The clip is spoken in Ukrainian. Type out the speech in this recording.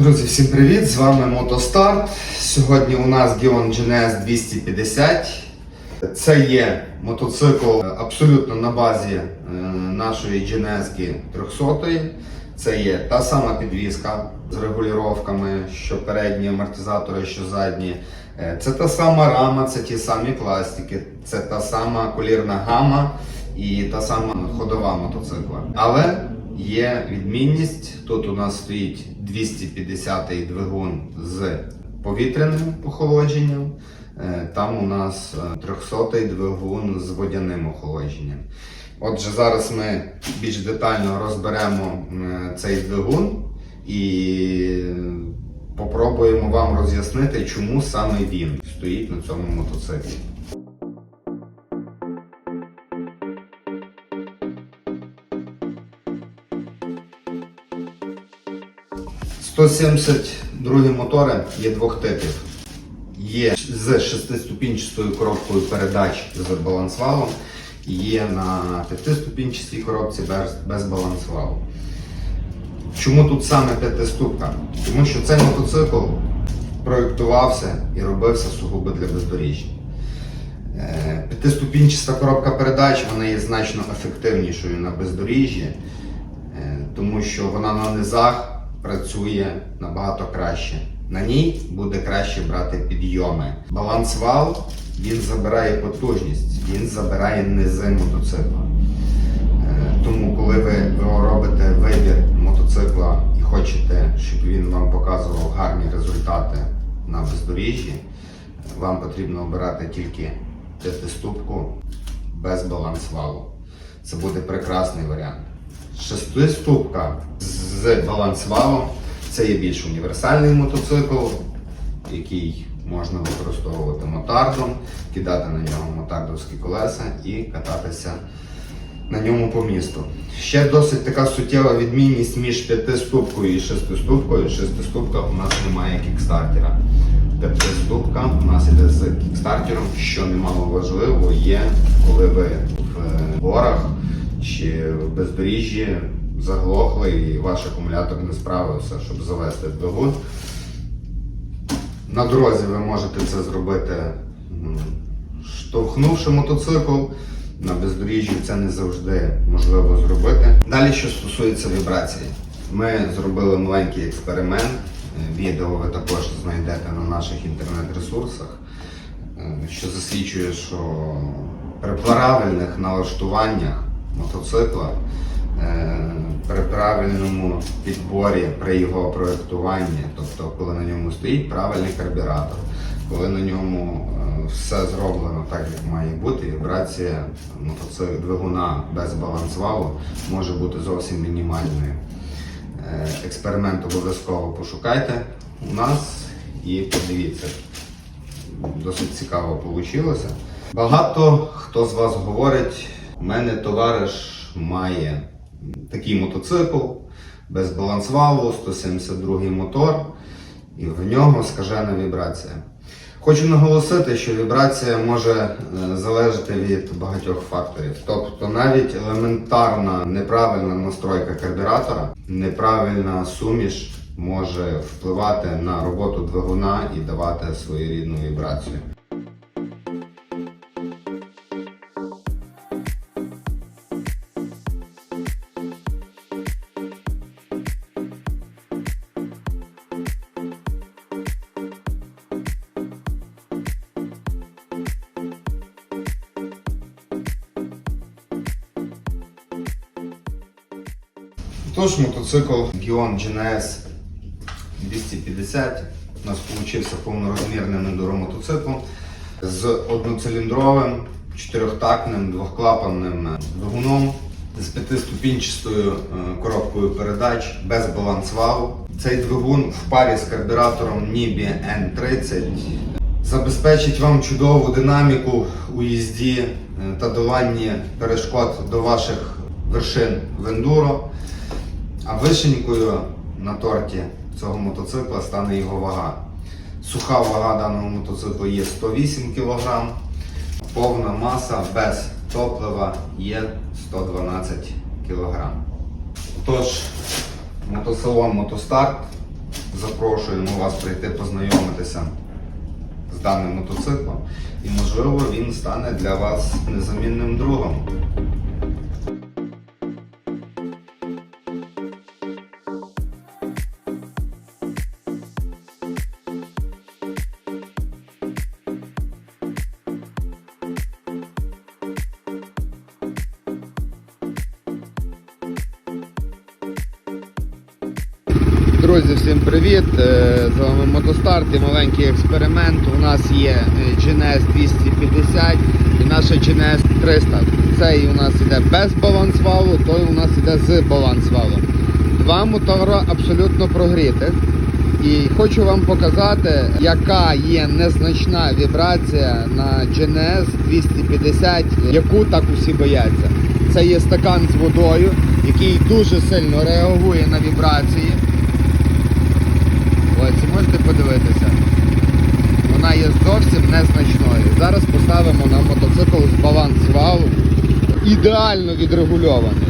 Друзі, всім привіт! З вами Мотостарт. Сьогодні у нас Gion GNS 250. Це є мотоцикл абсолютно на базі е, нашої GNS 300. Це є та сама підвізка з регулюваннями, що передні амортизатори, що задні. Е, Це та сама рама, це ті самі пластики, це та сама колірна гама і та сама ходова мотоцикла. Але є відмінність. Тут у нас стоїть 250-й двигун з повітряним охолодженням. Е, Там у нас 300-й двигун з водяним охолодженням. Отже, зараз ми більш детально розберемо е, цей двигун і попробуємо вам роз'яснити, чому саме він стоїть на цьому мотоциклі. – 172 мотори є двох типів. Є з шестиступінчастою коробкою передач з балансвалом, і є на п'ятиступінчастій коробці без, без балансвалу. Чому тут саме п'ятиступка? Тому що цей мотоцикл проєктувався і робився сугубо для бездоріжжя. Е, П'ятиступінчаста коробка передач вона є значно ефективнішою на бездоріжжі, е, тому що вона на низах працює набагато краще. На ній буде краще брати підйоми. Балансвал він забирає потужність, він забирає низи мотоцикла. Е, Тому, коли ви робите вибір мотоцикла і хочете, щоб він вам показував гарні результати на бездоріжжі, вам потрібно обирати тільки п'ятиступку без балансвалу. Це буде прекрасний варіант. Шестиступка з балансвалом це є більш універсальний мотоцикл, який можна використовувати мотардом, кидати на нього мотардовські колеса і кататися на ньому по місту. Ще досить така суттєва відмінність між п'ятиступкою і шестиступкою. Шестиступка у нас немає кікстартера. П'ятиступка у нас іде з кікстартером, що немало важливо є, коли ви в горах чи в бездоріжжі заглохли і ваш акумулятор не справився, щоб завести двигун. На дорозі ви можете це зробити, штовхнувши мотоцикл. На бездоріжжі це не завжди можливо зробити. Далі, що стосується вібрації, ми зробили маленький експеримент. Відео ви також знайдете на наших інтернет-ресурсах, е, що засвідчує, що при правильних налаштуваннях мотоцикла, при правильному підборі при його проєктуванні, тобто коли на ньому стоїть правильний карбюратор, коли на ньому е, все зроблено так, як має бути, вібрація двигуна без балансвалу може бути зовсім мінімальною. Е, Експеримент обов'язково пошукайте у нас і подивіться. Досить цікаво вийшло. Багато хто з вас говорить, у мене товариш має такий мотоцикл без балансвалу, 172 мотор, і в нього скажена вібрація. Хочу наголосити, що вібрація може е, залежати від багатьох факторів. Тобто навіть елементарна неправильна настройка карбюратора, неправильна суміш може впливати на роботу двигуна і давати своєрідну вібрацію. Тож мотоцикл Gion GNS 250 у нас вийшов повнорозмірний недоромотоцикл з одноциліндровим, чотирьохтактним, двохклапанним двигуном з п'ятиступінчастою е, коробкою передач без балансвалу. Цей двигун в парі з карбюратором Nibi N30 забезпечить вам чудову динаміку у їзді е, та доланні перешкод до ваших вершин в ендуро. А вишенькою на торті цього мотоцикла стане його вага. Суха вага даного мотоциклу є 108 кг, повна маса без топлива є 112 кг. Тож, мотосалон Мотостарт запрошуємо вас прийти познайомитися з даним мотоциклом. І можливо він стане для вас незамінним другом. Друзі, всім привіт! Е, З вами Мотостарт і маленький експеримент. У нас є е, GNS 250 і наша GNS 300. Цей у нас іде без балансвалу, той у нас іде з балансвалом. Два мотора абсолютно прогрітих. І хочу вам показати, яка є незначна вібрація на GNS 250, яку так усі бояться. Це є стакан з водою, який дуже сильно реагує на вібрації. Вона є зовсім незначною. Зараз поставимо на мотоцикл з баланс валу. Ідеально відрегульований.